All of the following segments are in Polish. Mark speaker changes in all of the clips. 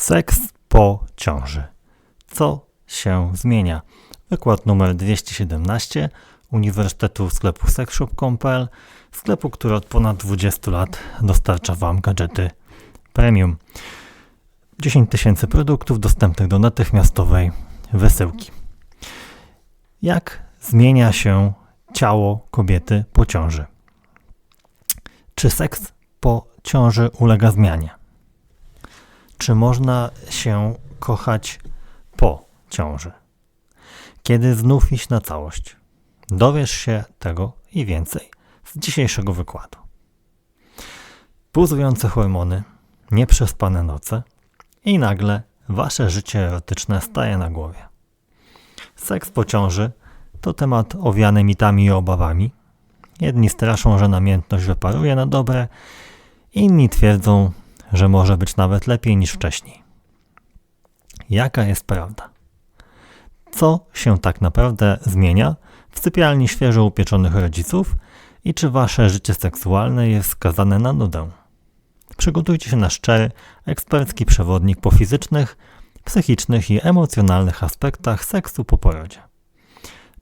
Speaker 1: Seks po ciąży. Co się zmienia? Wykład numer 217 Uniwersytetu Sklepu Sexshop.pl sklepu, który od ponad 20 lat dostarcza Wam gadżety premium. 10 tysięcy produktów dostępnych do natychmiastowej wysyłki. Jak zmienia się ciało kobiety po ciąży? Czy seks po ciąży ulega zmianie? Czy można się kochać po ciąży? Kiedy znów iść na całość? Dowiesz się tego i więcej z dzisiejszego wykładu. Buzujące hormony, nieprzespane noce i nagle wasze życie erotyczne staje na głowie. Seks po ciąży to temat owiany mitami i obawami. Jedni straszą, że namiętność wyparuje na dobre, inni twierdzą, że może być nawet lepiej niż wcześniej. Jaka jest prawda? Co się tak naprawdę zmienia w sypialni świeżo upieczonych rodziców i czy wasze życie seksualne jest skazane na nudę? Przygotujcie się na szczery, ekspercki przewodnik po fizycznych, psychicznych i emocjonalnych aspektach seksu po porodzie.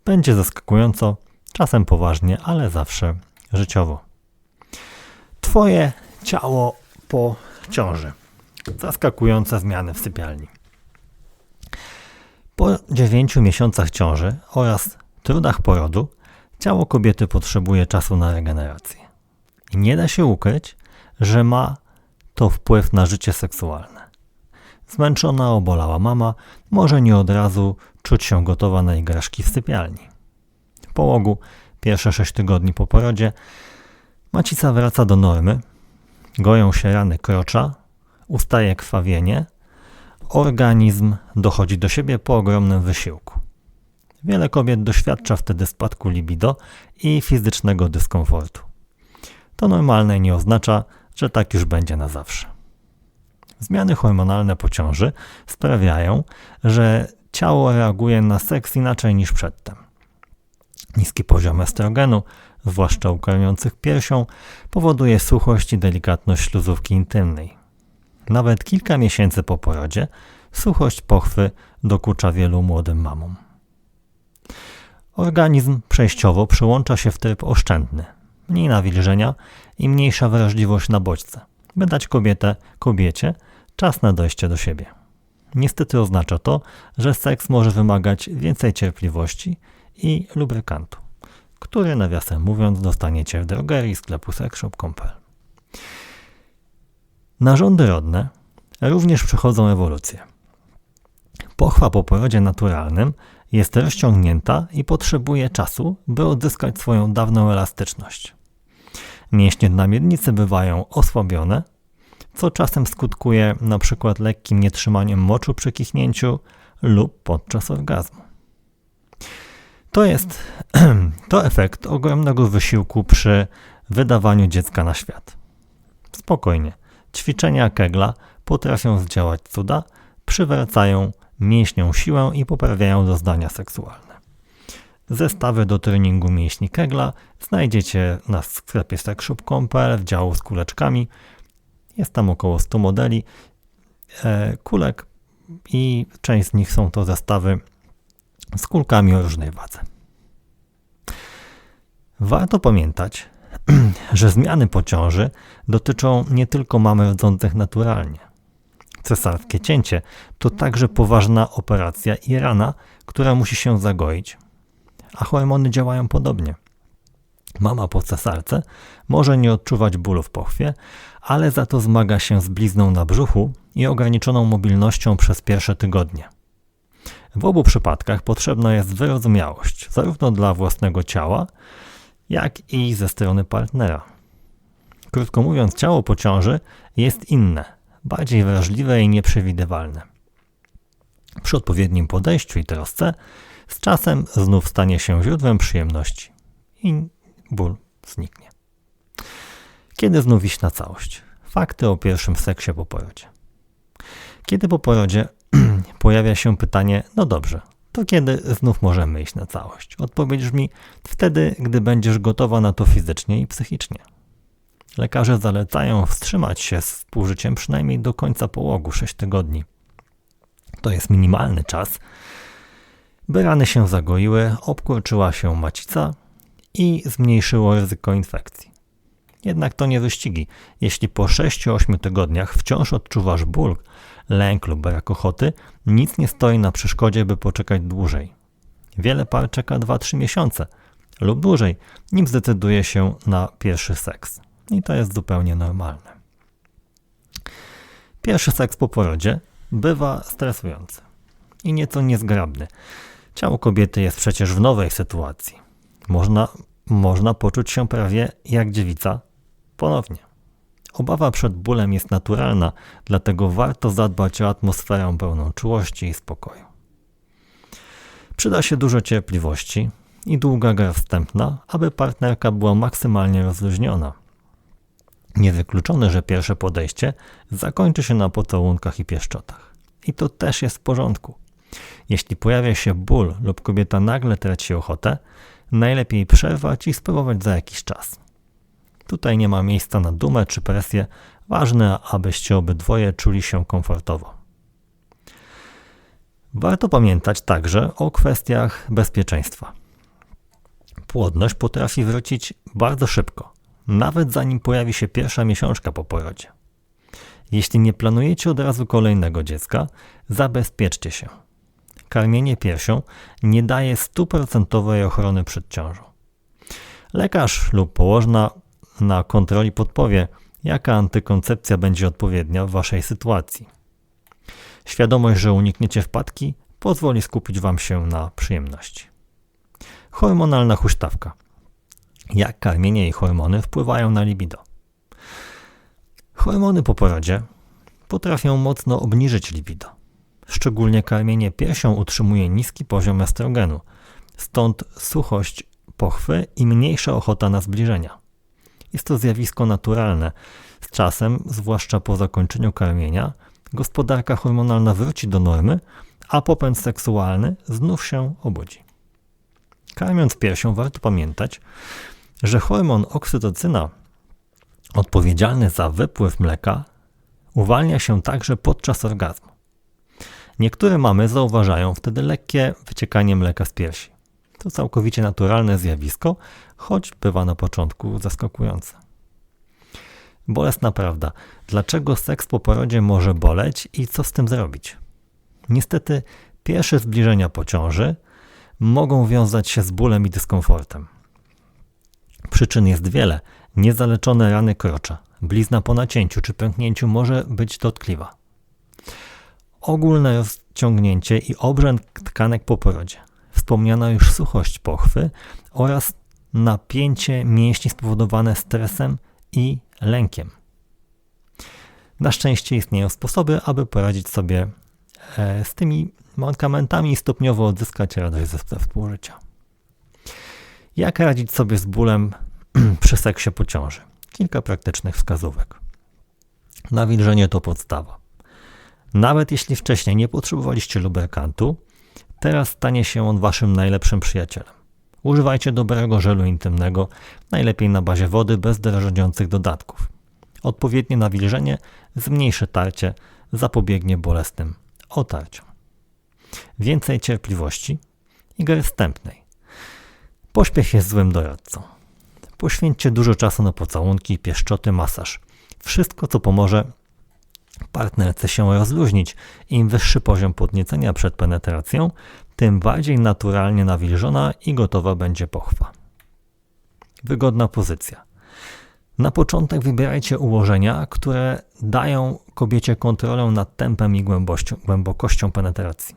Speaker 1: Będzie zaskakująco, czasem poważnie, ale zawsze życiowo. Twoje ciało po ciąży. Zaskakujące zmiany w sypialni. Po 9 miesiącach ciąży oraz trudach porodu ciało kobiety potrzebuje czasu na regenerację. Nie da się ukryć, że ma to wpływ na życie seksualne. Zmęczona, obolała mama może nie od razu czuć się gotowa na igraszki w sypialni. W połogu, pierwsze 6 tygodni po porodzie, macica wraca do normy, goją się rany krocza, ustaje krwawienie, organizm dochodzi do siebie po ogromnym wysiłku. Wiele kobiet doświadcza wtedy spadku libido i fizycznego dyskomfortu. To normalne i nie oznacza, że tak już będzie na zawsze. Zmiany hormonalne po ciąży sprawiają, że ciało reaguje na seks inaczej niż przedtem. Niski poziom estrogenu, zwłaszcza u karmiących piersią, powoduje suchość i delikatność śluzówki intymnej. Nawet kilka miesięcy po porodzie suchość pochwy dokucza wielu młodym mamom. Organizm przejściowo przełącza się w tryb oszczędny, mniej nawilżenia i mniejsza wrażliwość na bodźce, by dać kobietę, kobiecie czas na dojście do siebie. Niestety oznacza to, że seks może wymagać więcej cierpliwości i lubrykantu, który nawiasem mówiąc dostaniecie w drogerii sklepu sexshop.pl. Narządy rodne również przechodzą ewolucję. Pochwa po porodzie naturalnym jest rozciągnięta i potrzebuje czasu, by odzyskać swoją dawną elastyczność. Mięśnie dna miednicy bywają osłabione, co czasem skutkuje np. lekkim nietrzymaniem moczu przy kichnięciu lub podczas orgazmu. To jest to efekt ogromnego wysiłku przy wydawaniu dziecka na świat. Spokojnie. Ćwiczenia Kegla potrafią zdziałać cuda, przywracają mięśniom siłę i poprawiają doznania seksualne. Zestawy do treningu mięśni Kegla znajdziecie na sklepie sexshop.pl w działu z kuleczkami. Jest tam około 100 modeli e, kulek i część z nich są to zestawy z kulkami o różnej wadze. Warto pamiętać, że zmiany po ciąży dotyczą nie tylko mamy rodzących naturalnie. Cesarskie cięcie to także poważna operacja i rana, która musi się zagoić, a hormony działają podobnie. Mama po cesarce może nie odczuwać bólu w pochwie, ale za to zmaga się z blizną na brzuchu i ograniczoną mobilnością przez pierwsze tygodnie. W obu przypadkach potrzebna jest wyrozumiałość, zarówno dla własnego ciała, jak i ze strony partnera. Krótko mówiąc, ciało po ciąży jest inne, bardziej wrażliwe i nieprzewidywalne. Przy odpowiednim podejściu i trosce, z czasem znów stanie się źródłem przyjemności i ból zniknie. Kiedy znów iść na całość? Fakty o pierwszym seksie po porodzie. Kiedy po porodzie pojawia się pytanie, no dobrze, to kiedy znów możemy iść na całość? Odpowiedź brzmi wtedy, gdy będziesz gotowa na to fizycznie i psychicznie. Lekarze zalecają wstrzymać się z współżyciem przynajmniej do końca połogu 6 tygodni. To jest minimalny czas, by rany się zagoiły, obkurczyła się macica i zmniejszyło ryzyko infekcji. Jednak to nie wyścigi. Jeśli po 6-8 tygodniach wciąż odczuwasz ból, lęk lub brak ochoty, nic nie stoi na przeszkodzie, by poczekać dłużej. Wiele par czeka 2-3 miesiące lub dłużej, nim zdecyduje się na pierwszy seks. I to jest zupełnie normalne. Pierwszy seks po porodzie bywa stresujący i nieco niezgrabny. Ciało kobiety jest przecież w nowej sytuacji. Można, można poczuć się prawie jak dziewica ponownie. Obawa przed bólem jest naturalna, dlatego warto zadbać o atmosferę pełną czułości i spokoju. Przyda się dużo cierpliwości i długa gra wstępna, aby partnerka była maksymalnie rozluźniona. Niewykluczone, że pierwsze podejście zakończy się na pocałunkach i pieszczotach. I to też jest w porządku. Jeśli pojawia się ból lub kobieta nagle traci ochotę, najlepiej przerwać i spróbować za jakiś czas. Tutaj nie ma miejsca na dumę czy presję, ważne, abyście obydwoje czuli się komfortowo. Warto pamiętać także o kwestiach bezpieczeństwa. Płodność potrafi wrócić bardzo szybko, nawet zanim pojawi się pierwsza miesiączka po porodzie. Jeśli nie planujecie od razu kolejnego dziecka, zabezpieczcie się. Karmienie piersią nie daje stuprocentowej ochrony przed ciążą. Lekarz lub położna na kontroli podpowie, jaka antykoncepcja będzie odpowiednia w Waszej sytuacji. Świadomość, że unikniecie wpadki, pozwoli skupić Wam się na przyjemności. Hormonalna huśtawka. Jak karmienie i hormony wpływają na libido? Hormony po porodzie potrafią mocno obniżyć libido. Szczególnie karmienie piersią utrzymuje niski poziom estrogenu, stąd suchość pochwy i mniejsza ochota na zbliżenia. Jest to zjawisko naturalne. Z czasem, zwłaszcza po zakończeniu karmienia, gospodarka hormonalna wróci do normy, a popęd seksualny znów się obudzi. Karmiąc piersią warto pamiętać, że hormon oksytocyna, odpowiedzialny za wypływ mleka, uwalnia się także podczas orgazmu. Niektóre mamy zauważają wtedy lekkie wyciekanie mleka z piersi. To całkowicie naturalne zjawisko, choć bywa na początku zaskakujące. Bolesna prawda. Dlaczego seks po porodzie może boleć i co z tym zrobić? Niestety, pierwsze zbliżenia po ciąży mogą wiązać się z bólem i dyskomfortem. Przyczyn jest wiele. Niezaleczone rany krocza, blizna po nacięciu czy pęknięciu może być dotkliwa. Ogólne rozciągnięcie i obrzęk tkanek po porodzie, wspomniana już suchość pochwy oraz napięcie mięśni spowodowane stresem i lękiem. Na szczęście istnieją sposoby, aby poradzić sobie e, z tymi mankamentami i stopniowo odzyskać radość ze współżycia. Jak radzić sobie z bólem przy seksie po ciąży? Kilka praktycznych wskazówek. Nawilżenie to podstawa. Nawet jeśli wcześniej nie potrzebowaliście lubrykantu, teraz stanie się on waszym najlepszym przyjacielem. Używajcie dobrego żelu intymnego, najlepiej na bazie wody bez drażniących dodatków. Odpowiednie nawilżenie zmniejszy tarcie, zapobiegnie bolesnym otarciom. Więcej cierpliwości i gry wstępnej. Pośpiech jest złym doradcą. Poświęćcie dużo czasu na pocałunki, pieszczoty, masaż. Wszystko, co pomoże partnerce się rozluźnić. Im wyższy poziom podniecenia przed penetracją, tym bardziej naturalnie nawilżona i gotowa będzie pochwa. Wygodna pozycja. Na początek wybierajcie ułożenia, które dają kobiecie kontrolę nad tempem i głębokością penetracji.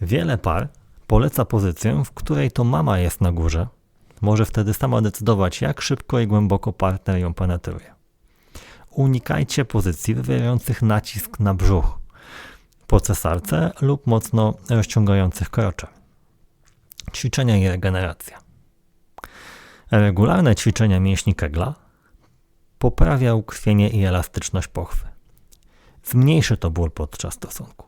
Speaker 1: Wiele par poleca pozycję, w której to mama jest na górze. Może wtedy sama decydować, jak szybko i głęboko partner ją penetruje. Unikajcie pozycji wywierających nacisk na brzuch po cesarce lub mocno rozciągających krocze. Ćwiczenia i regeneracja. Regularne ćwiczenia mięśni kegla poprawia ukrwienie i elastyczność pochwy. Zmniejszy to ból podczas stosunku.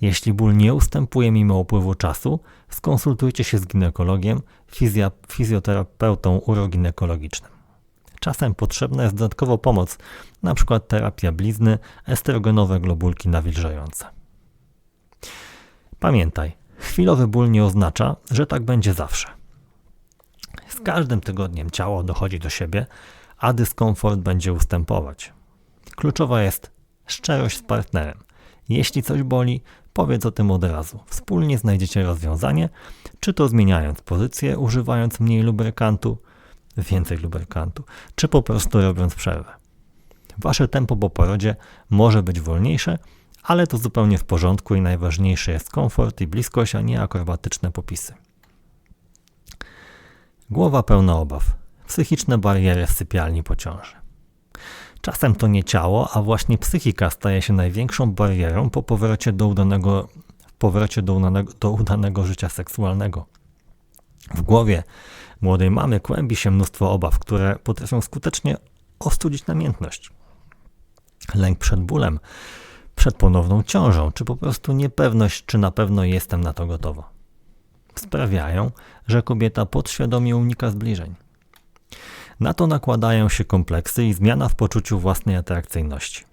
Speaker 1: Jeśli ból nie ustępuje mimo upływu czasu, skonsultujcie się z ginekologiem, fizjoterapeutą uroginekologicznym. Czasem potrzebna jest dodatkowo pomoc, np. terapia blizny, estrogenowe globulki nawilżające. Pamiętaj, chwilowy ból nie oznacza, że tak będzie zawsze. Z każdym tygodniem ciało dochodzi do siebie, a dyskomfort będzie ustępować. Kluczowa jest szczerość z partnerem. Jeśli coś boli, powiedz o tym od razu. Wspólnie znajdziecie rozwiązanie, czy to zmieniając pozycję, używając mniej lubrykantu, więcej lubrykantu, czy po prostu robiąc przerwę. Wasze tempo po porodzie może być wolniejsze, ale to zupełnie w porządku i najważniejsze jest komfort i bliskość, a nie akrobatyczne popisy. Głowa pełna obaw. Psychiczne bariery w sypialni po ciąży. Czasem to nie ciało, a właśnie psychika staje się największą barierą po powrocie do udanego, powrocie do udanego, do udanego życia seksualnego. W głowie młodej mamy kłębi się mnóstwo obaw, które potrafią skutecznie ostudzić namiętność. Lęk przed bólem, przed ponowną ciążą, czy po prostu niepewność, czy na pewno jestem na to gotowa. Sprawiają, że kobieta podświadomie unika zbliżeń. Na to nakładają się kompleksy i zmiana w poczuciu własnej atrakcyjności.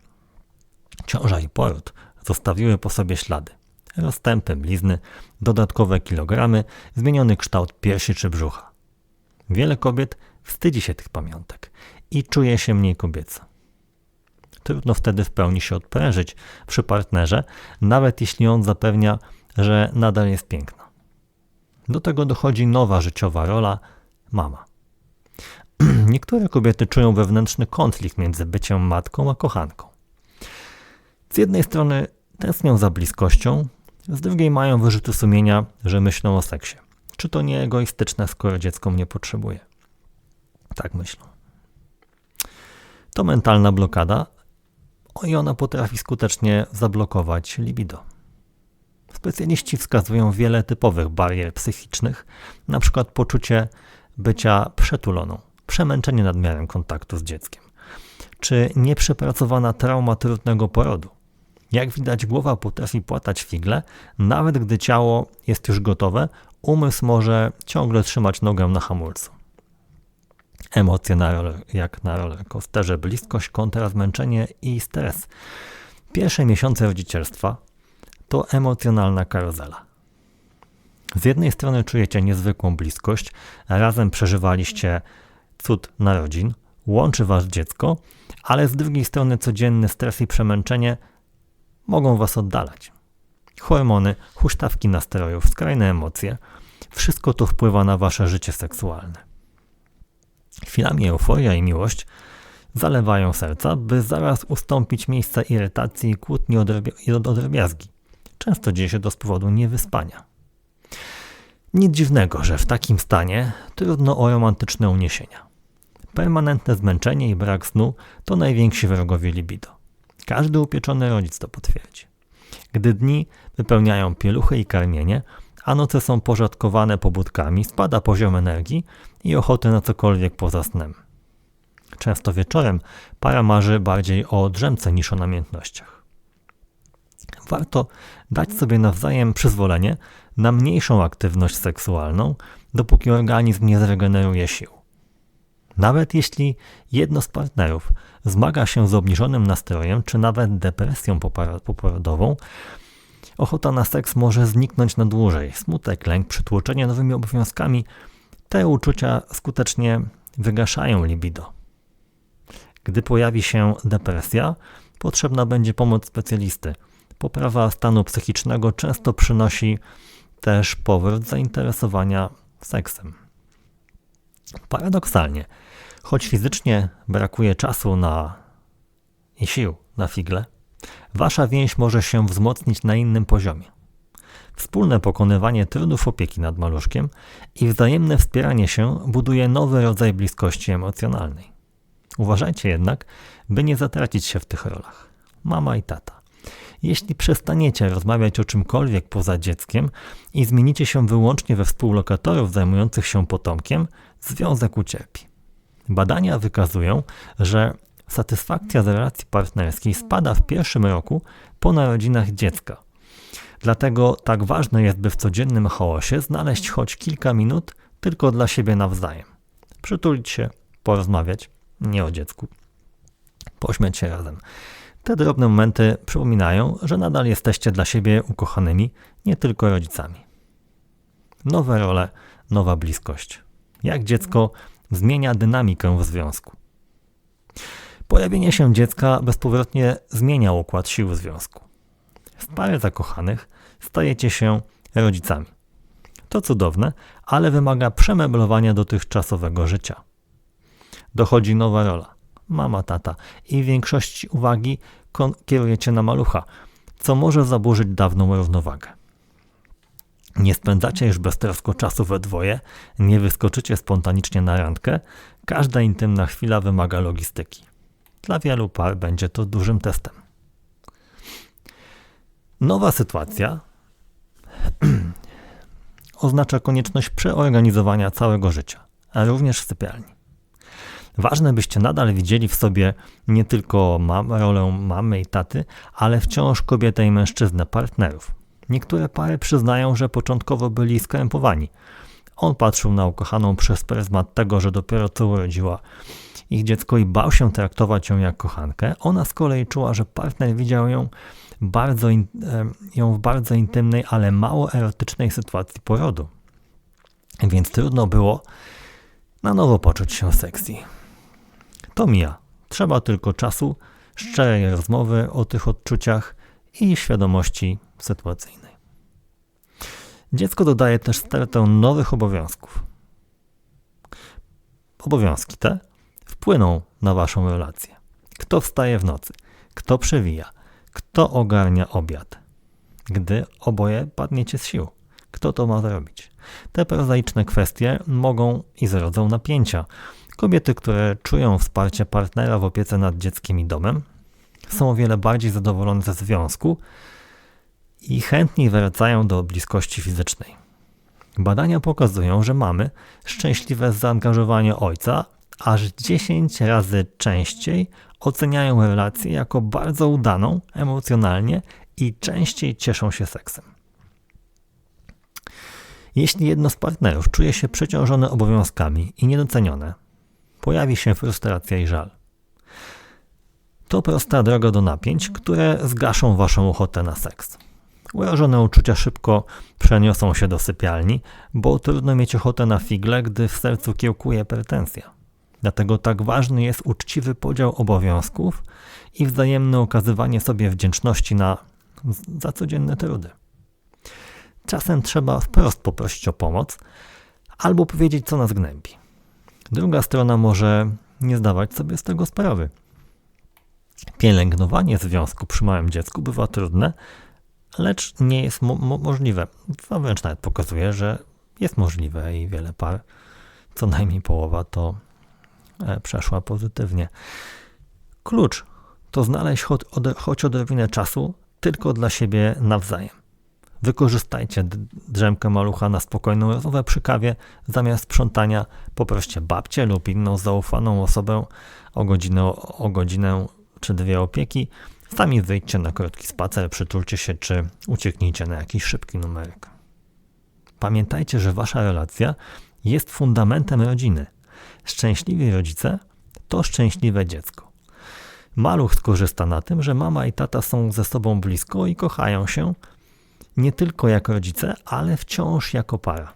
Speaker 1: Ciąża i poród zostawiły po sobie ślady. Rozstępy, blizny, dodatkowe kilogramy, zmieniony kształt piersi czy brzucha. Wiele kobiet wstydzi się tych pamiątek i czuje się mniej kobieco. Trudno wtedy w pełni się odprężyć przy partnerze, nawet jeśli on zapewnia, że nadal jest piękna. Do tego dochodzi nowa życiowa rola mama. Niektóre kobiety czują wewnętrzny konflikt między byciem matką a kochanką. Z jednej strony tęsknią za bliskością, z drugiej mają wyrzuty sumienia, że myślą o seksie. Czy to nie egoistyczne, skoro dziecko mnie potrzebuje? Tak myślą. To mentalna blokada i ona potrafi skutecznie zablokować libido. Specjaliści wskazują wiele typowych barier psychicznych, np. poczucie bycia przetuloną, przemęczenie nadmiarem kontaktu z dzieckiem, czy nieprzepracowana trauma trudnego porodu. Jak widać, głowa potrafi płatać figle, nawet gdy ciało jest już gotowe, umysł może ciągle trzymać nogę na hamulcu. Emocje na roller, jak na rollercoasterze, bliskość, kontra, zmęczenie i stres. Pierwsze miesiące rodzicielstwa to emocjonalna karuzela. Z jednej strony czujecie niezwykłą bliskość, razem przeżywaliście cud narodzin, łączy was dziecko, ale z drugiej strony codzienny stres i przemęczenie mogą was oddalać. Hormony, huśtawki nastrojów, skrajne emocje wszystko to wpływa na wasze życie seksualne. Chwilami euforia i miłość zalewają serca, by zaraz ustąpić miejsca irytacji i kłótni i od drobiazgi. Często dzieje się to z powodu niewyspania. Nic dziwnego, że w takim stanie trudno o romantyczne uniesienia. Permanentne zmęczenie i brak snu to najwięksi wrogowie libido. Każdy upieczony rodzic to potwierdzi. Gdy dni wypełniają pieluchy i karmienie, a noce są porzadkowane pobudkami, spada poziom energii i ochoty na cokolwiek poza snem. Często wieczorem para marzy bardziej o drzemce niż o namiętnościach. Warto dać sobie nawzajem przyzwolenie na mniejszą aktywność seksualną, dopóki organizm nie zregeneruje sił. Nawet jeśli jedno z partnerów zmaga się z obniżonym nastrojem, czy nawet depresją poporodową, ochota na seks może zniknąć na dłużej. Smutek, lęk, przytłoczenie nowymi obowiązkami, te uczucia skutecznie wygaszają libido. Gdy pojawi się depresja, potrzebna będzie pomoc specjalisty. Poprawa stanu psychicznego często przynosi też powrót zainteresowania seksem. Paradoksalnie, choć fizycznie brakuje czasu na i sił na figle, wasza więź może się wzmocnić na innym poziomie. Wspólne pokonywanie trudów opieki nad maluszkiem i wzajemne wspieranie się buduje nowy rodzaj bliskości emocjonalnej. Uważajcie jednak, by nie zatracić się w tych rolach. Mama i tata. Jeśli przestaniecie rozmawiać o czymkolwiek poza dzieckiem i zmienicie się wyłącznie we współlokatorów zajmujących się potomkiem, związek ucierpi. Badania wykazują, że satysfakcja z relacji partnerskiej spada w pierwszym roku po narodzinach dziecka. Dlatego tak ważne jest, by w codziennym chaosie znaleźć choć kilka minut tylko dla siebie nawzajem. Przytulić się, porozmawiać, nie o dziecku. Pośmiać się razem. Te drobne momenty przypominają, że nadal jesteście dla siebie ukochanymi, nie tylko rodzicami. Nowe role, nowa bliskość. Jak dziecko zmienia dynamikę w związku. Pojawienie się dziecka bezpowrotnie zmienia układ sił związku. W parze zakochanych stajecie się rodzicami. To cudowne, ale wymaga przemeblowania dotychczasowego życia. Dochodzi nowa rola mama, tata i w większości uwagi kierujecie na malucha, co może zaburzyć dawną równowagę. Nie spędzacie już beztrosko czasu we dwoje, nie wyskoczycie spontanicznie na randkę, każda intymna chwila wymaga logistyki. Dla wielu par będzie to dużym testem. Nowa sytuacja oznacza konieczność przeorganizowania całego życia, a również w sypialni. Ważne, byście nadal widzieli w sobie nie tylko mam, rolę mamy i taty, ale wciąż kobietę i mężczyznę, partnerów. Niektóre pary przyznają, że początkowo byli skrępowani. On patrzył na ukochaną przez pryzmat tego, że dopiero co urodziła ich dziecko i bał się traktować ją jak kochankę. Ona z kolei czuła, że partner widział ją, bardzo in, ją w bardzo intymnej, ale mało erotycznej sytuacji porodu. Więc trudno było na nowo poczuć się sexy. To mija. Trzeba tylko czasu, szczerej rozmowy o tych odczuciach i świadomości sytuacyjnej. Dziecko dodaje też stertę nowych obowiązków. Obowiązki te wpłyną na Waszą relację. Kto wstaje w nocy? Kto przewija? Kto ogarnia obiad? Gdy oboje padniecie z sił. Kto to ma zrobić? Te prozaiczne kwestie mogą i zrodzą napięcia, Kobiety, które czują wsparcie partnera w opiece nad dzieckiem i domem, są o wiele bardziej zadowolone ze związku i chętniej wracają do bliskości fizycznej. Badania pokazują, że mamy szczęśliwe zaangażowanie ojca aż 10 razy częściej oceniają relację jako bardzo udaną emocjonalnie i częściej cieszą się seksem. Jeśli jedno z partnerów czuje się przeciążone obowiązkami i niedocenione, pojawi się frustracja i żal. To prosta droga do napięć, które zgaszą waszą ochotę na seks. Urażone uczucia szybko przeniosą się do sypialni, bo trudno mieć ochotę na figle, gdy w sercu kiełkuje pretensja. Dlatego tak ważny jest uczciwy podział obowiązków i wzajemne okazywanie sobie wdzięczności na, za codzienne trudy. Czasem trzeba wprost poprosić o pomoc albo powiedzieć, co nas gnębi. Druga strona może nie zdawać sobie z tego sprawy. Pielęgnowanie związku przy małym dziecku bywa trudne, lecz nie jest mo mo możliwe. A wręcz nawet pokazuje, że jest możliwe i wiele par, co najmniej połowa, to przeszła pozytywnie. Klucz to znaleźć choć, choć odrobinę czasu tylko dla siebie nawzajem. Wykorzystajcie drzemkę malucha na spokojną rozmowę przy kawie. Zamiast sprzątania poproście babcię lub inną zaufaną osobę o godzinę, o godzinę czy dwie opieki. Sami wyjdźcie na krótki spacer, przytulcie się czy ucieknijcie na jakiś szybki numerek. Pamiętajcie, że wasza relacja jest fundamentem rodziny. Szczęśliwi rodzice to szczęśliwe dziecko. Maluch skorzysta na tym, że mama i tata są ze sobą blisko i kochają się, nie tylko jako rodzice, ale wciąż jako para.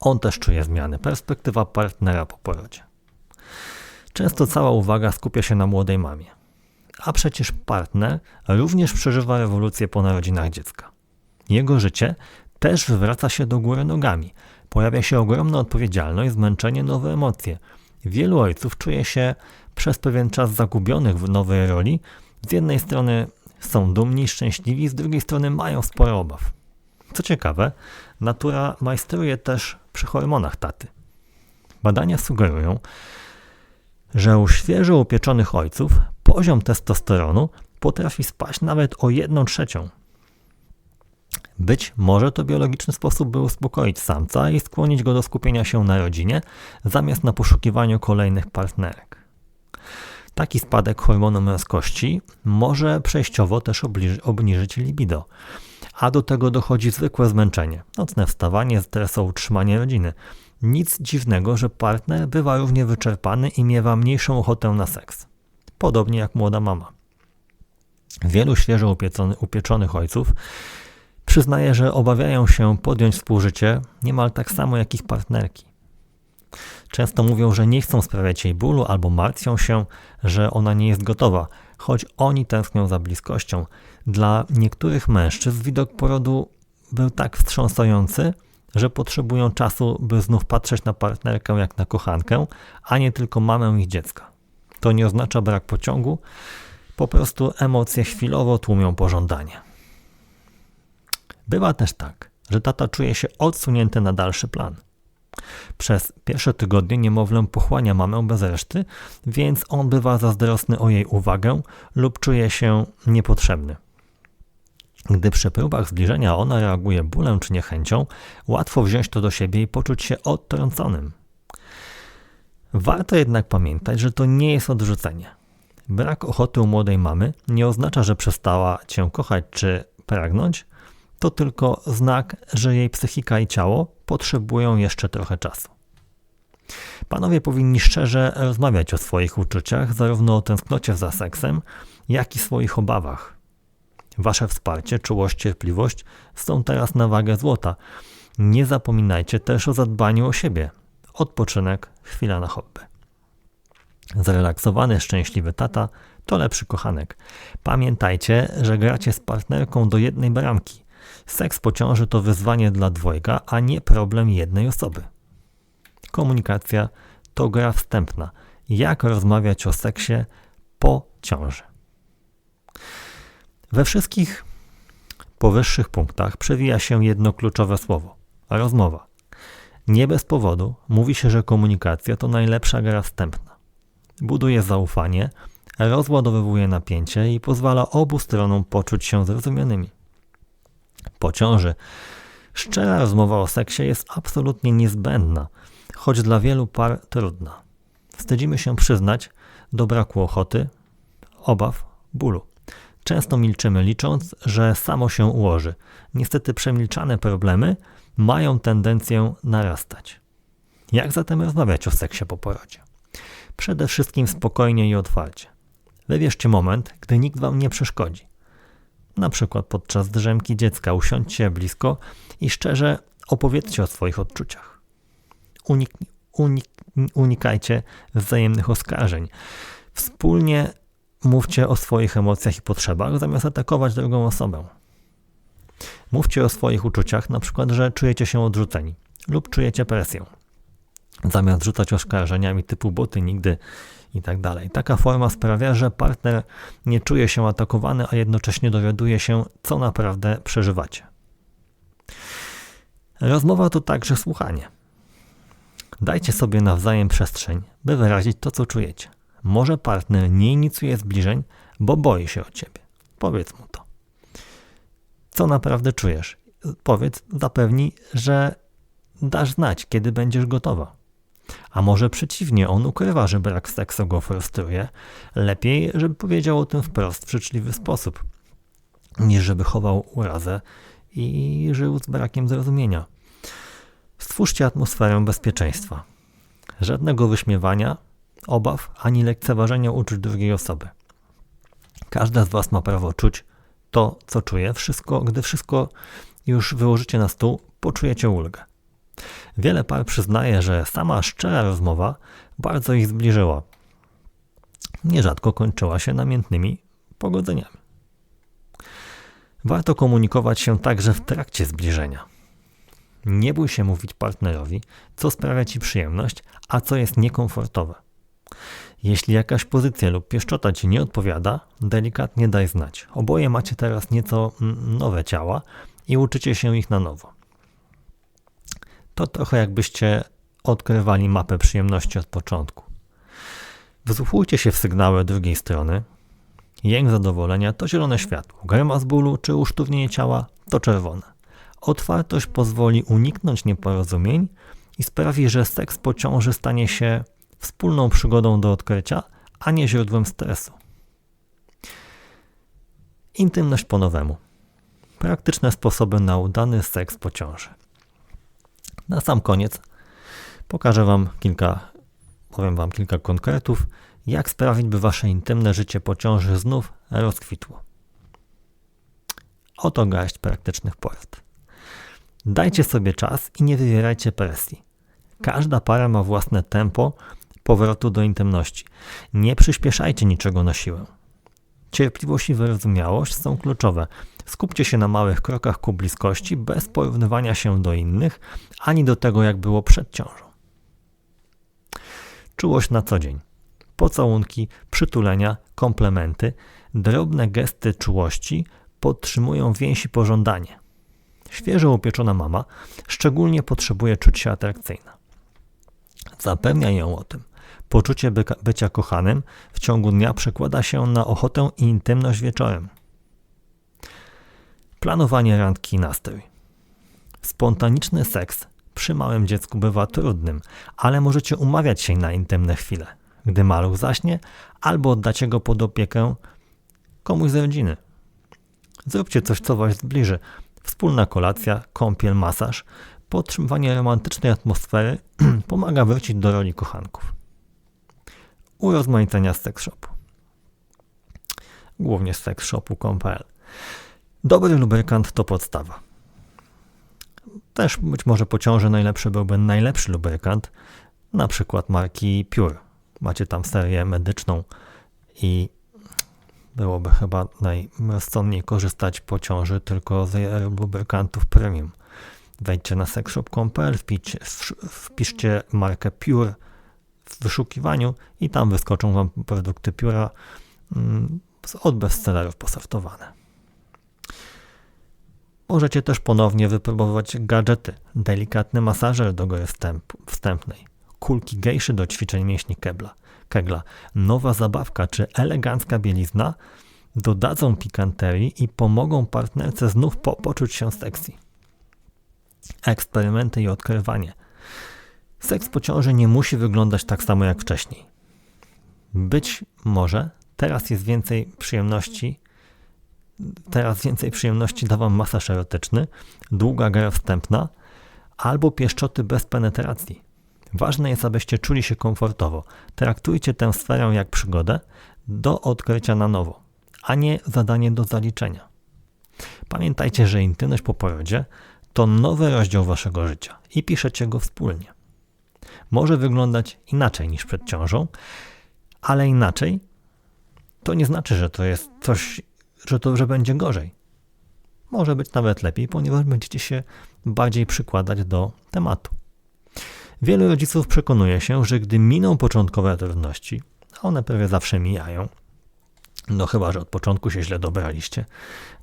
Speaker 1: On też czuje zmiany, perspektywa partnera po porodzie. Często cała uwaga skupia się na młodej mamie. A przecież partner również przeżywa rewolucję po narodzinach dziecka. Jego życie też wywraca się do góry nogami. Pojawia się ogromna odpowiedzialność, zmęczenie, nowe emocje. Wielu ojców czuje się przez pewien czas zagubionych w nowej roli. Z jednej strony są dumni, szczęśliwi, z drugiej strony mają sporo obaw. Co ciekawe, natura majstruje też przy hormonach taty. Badania sugerują, że u świeżo upieczonych ojców poziom testosteronu potrafi spaść nawet o 1 trzecią. Być może to biologiczny sposób, by uspokoić samca i skłonić go do skupienia się na rodzinie, zamiast na poszukiwaniu kolejnych partnerek. Taki spadek hormonu męskości może przejściowo też obniżyć libido, a do tego dochodzi zwykłe zmęczenie, nocne wstawanie, stres o utrzymanie rodziny. Nic dziwnego, że partner bywa równie wyczerpany i miewa mniejszą ochotę na seks. Podobnie jak młoda mama. Wielu świeżo upieczonych ojców przyznaje, że obawiają się podjąć współżycie niemal tak samo jak ich partnerki. Często mówią, że nie chcą sprawiać jej bólu albo martwią się, że ona nie jest gotowa, choć oni tęsknią za bliskością. Dla niektórych mężczyzn widok porodu był tak wstrząsający, że potrzebują czasu, by znów patrzeć na partnerkę jak na kochankę, a nie tylko mamę ich dziecka. To nie oznacza brak pociągu, po prostu emocje chwilowo tłumią pożądanie. Bywa też tak, że tata czuje się odsunięty na dalszy plan. Przez pierwsze tygodnie niemowlę pochłania mamę bez reszty, więc on bywa zazdrosny o jej uwagę lub czuje się niepotrzebny. Gdy przy próbach zbliżenia ona reaguje bólem czy niechęcią, łatwo wziąć to do siebie i poczuć się odtrąconym. Warto jednak pamiętać, że to nie jest odrzucenie. Brak ochoty u młodej mamy nie oznacza, że przestała cię kochać czy pragnąć, to tylko znak, że jej psychika i ciało potrzebują jeszcze trochę czasu. Panowie powinni szczerze rozmawiać o swoich uczuciach, zarówno o tęsknocie za seksem, jak i swoich obawach. Wasze wsparcie, czułość, cierpliwość są teraz na wagę złota. Nie zapominajcie też o zadbaniu o siebie. Odpoczynek, chwila na hobby. Zrelaksowany, szczęśliwy tata to lepszy kochanek. Pamiętajcie, że gracie z partnerką do jednej bramki. Seks po ciąży to wyzwanie dla dwojga, a nie problem jednej osoby. Komunikacja to gra wstępna. Jak rozmawiać o seksie po ciąży? We wszystkich powyższych punktach przewija się jedno kluczowe słowo rozmowa. Nie bez powodu mówi się, że komunikacja to najlepsza gra wstępna. Buduje zaufanie, rozładowywuje napięcie i pozwala obu stronom poczuć się zrozumianymi. Po ciąży szczera rozmowa o seksie jest absolutnie niezbędna, choć dla wielu par trudna. Wstydzimy się przyznać do braku ochoty, obaw, bólu. Często milczymy, licząc, że samo się ułoży. Niestety przemilczane problemy mają tendencję narastać. Jak zatem rozmawiać o seksie po porodzie? Przede wszystkim spokojnie i otwarcie. Wybierzcie moment, gdy nikt wam nie przeszkodzi. Na przykład podczas drzemki dziecka usiądźcie blisko i szczerze opowiedzcie o swoich odczuciach. Unik, unik, unikajcie wzajemnych oskarżeń. Wspólnie Mówcie o swoich emocjach i potrzebach, zamiast atakować drugą osobę. Mówcie o swoich uczuciach, na przykład, że czujecie się odrzuceni lub czujecie presję. Zamiast rzucać oskarżeniami typu boty nigdy i tak dalej. Taka forma sprawia, że partner nie czuje się atakowany, a jednocześnie dowiaduje się, co naprawdę przeżywacie. Rozmowa to także słuchanie. Dajcie sobie nawzajem przestrzeń, by wyrazić to, co czujecie. Może partner nie inicjuje zbliżeń, bo boi się o ciebie. Powiedz mu to. Co naprawdę czujesz? Powiedz, zapewnij, że dasz znać, kiedy będziesz gotowa. A może przeciwnie, on ukrywa, że brak seksu go frustruje. Lepiej, żeby powiedział o tym wprost w życzliwy sposób, niż żeby chował urazę i żył z brakiem zrozumienia. Stwórzcie atmosferę bezpieczeństwa. Żadnego wyśmiewania, obaw ani lekceważenia uczuć drugiej osoby. Każda z Was ma prawo czuć to, co czuje. Wszystko, gdy wszystko już wyłożycie na stół, poczujecie ulgę. Wiele par przyznaje, że sama szczera rozmowa bardzo ich zbliżyła. Nierzadko kończyła się namiętnymi pogodzeniami. Warto komunikować się także w trakcie zbliżenia. Nie bój się mówić partnerowi, co sprawia ci przyjemność, a co jest niekomfortowe. Jeśli jakaś pozycja lub pieszczota ci nie odpowiada, delikatnie daj znać. Oboje macie teraz nieco nowe ciała i uczycie się ich na nowo. To trochę jakbyście odkrywali mapę przyjemności od początku. Wsłuchujcie się w sygnały drugiej strony. Jęk zadowolenia to zielone światło, grymas bólu czy usztywnienie ciała to czerwone. Otwartość pozwoli uniknąć nieporozumień i sprawi, że seks po ciąży stanie się wspólną przygodą do odkrycia, a nie źródłem stresu. Intymność po nowemu. Praktyczne sposoby na udany seks po ciąży. Na sam koniec Pokażę Wam kilka, powiem Wam kilka konkretów, jak sprawić, by Wasze intymne życie po ciąży znów rozkwitło. Oto garść praktycznych porad. Dajcie sobie czas i nie wywierajcie presji. Każda para ma własne tempo powrotu do intymności. Nie przyspieszajcie niczego na siłę. Cierpliwość i wyrozumiałość są kluczowe. Skupcie się na małych krokach ku bliskości, bez porównywania się do innych, ani do tego, jak było przed ciążą. Czułość na co dzień. Pocałunki, przytulenia, komplementy, drobne gesty czułości podtrzymują więź i pożądanie. Świeżo upieczona mama szczególnie potrzebuje czuć się atrakcyjna. Zapewnia ją o tym. Poczucie byka, bycia kochanym w ciągu dnia przekłada się na ochotę i intymność wieczorem. Planowanie randki i nastrój. Spontaniczny seks przy małym dziecku bywa trudnym, ale możecie umawiać się na intymne chwile, gdy maluch zaśnie, albo oddacie go pod opiekę komuś z rodziny. Zróbcie coś, co was zbliży. Wspólna kolacja, kąpiel, masaż, podtrzymywanie romantycznej atmosfery pomaga wrócić do roli kochanków. Urozmaicenia z sex shopu. Głównie z sex shopu.pl. Dobry lubrykant to podstawa. Też być może po ciąży najlepszy byłby najlepszy lubrykant, na przykład marki Pure. Macie tam serię medyczną i byłoby chyba najrozsądniej korzystać po ciąży tylko z lubrykantów premium. Wejdźcie na sexshop.pl, wpiszcie, wpiszcie markę Pure w wyszukiwaniu i tam wyskoczą Wam produkty Pura mm, od bestsellerów posaftowane. Możecie też ponownie wypróbować gadżety, delikatny masażer do góry wstępnej, kulki gejszy do ćwiczeń mięśni kebla, kegla, nowa zabawka czy elegancka bielizna dodadzą pikanterii i pomogą partnerce znów po poczuć się sexy. Eksperymenty i odkrywanie. Seks po ciąży nie musi wyglądać tak samo jak wcześniej. Być może teraz jest więcej przyjemności Teraz więcej przyjemności da Wam masaż erotyczny, długa gra wstępna albo pieszczoty bez penetracji. Ważne jest, abyście czuli się komfortowo. Traktujcie tę sferę jak przygodę do odkrycia na nowo, a nie zadanie do zaliczenia. Pamiętajcie, że intymność po porodzie to nowy rozdział Waszego życia i piszecie go wspólnie. Może wyglądać inaczej niż przed ciążą, ale inaczej to nie znaczy, że to jest coś że to, że będzie gorzej. Może być nawet lepiej, ponieważ będziecie się bardziej przykładać do tematu. Wielu rodziców przekonuje się, że gdy miną początkowe trudności, a one prawie zawsze mijają, no chyba, że od początku się źle dobraliście,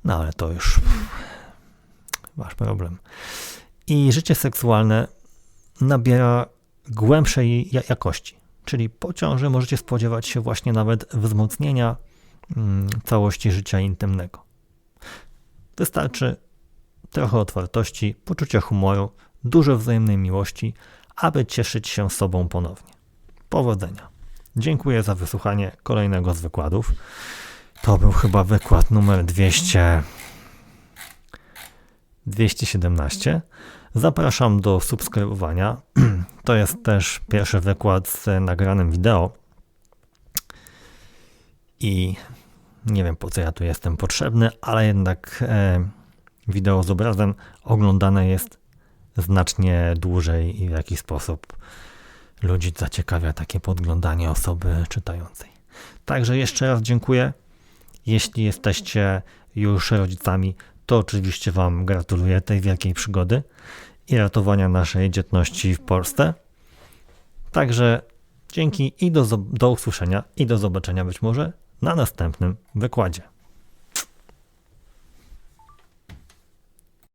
Speaker 1: no ale to już wasz problem. I życie seksualne nabiera głębszej jakości. Czyli po ciąży możecie spodziewać się właśnie nawet wzmocnienia całości życia intymnego. Wystarczy trochę otwartości, poczucia humoru, dużo wzajemnej miłości, aby cieszyć się sobą ponownie. Powodzenia. Dziękuję za wysłuchanie kolejnego z wykładów. To był chyba wykład numer 200, 217. Zapraszam do subskrybowania. To jest też pierwszy wykład z nagranym wideo. I nie wiem po co ja tu jestem potrzebny, ale jednak e, wideo z obrazem oglądane jest znacznie dłużej i w jakiś sposób ludzi zaciekawia takie podglądanie osoby czytającej. Także jeszcze raz dziękuję. Jeśli jesteście już rodzicami, to oczywiście Wam gratuluję tej wielkiej przygody i ratowania naszej dzietności w Polsce. Także dzięki i do, do usłyszenia i do zobaczenia być może na następnym wykładzie.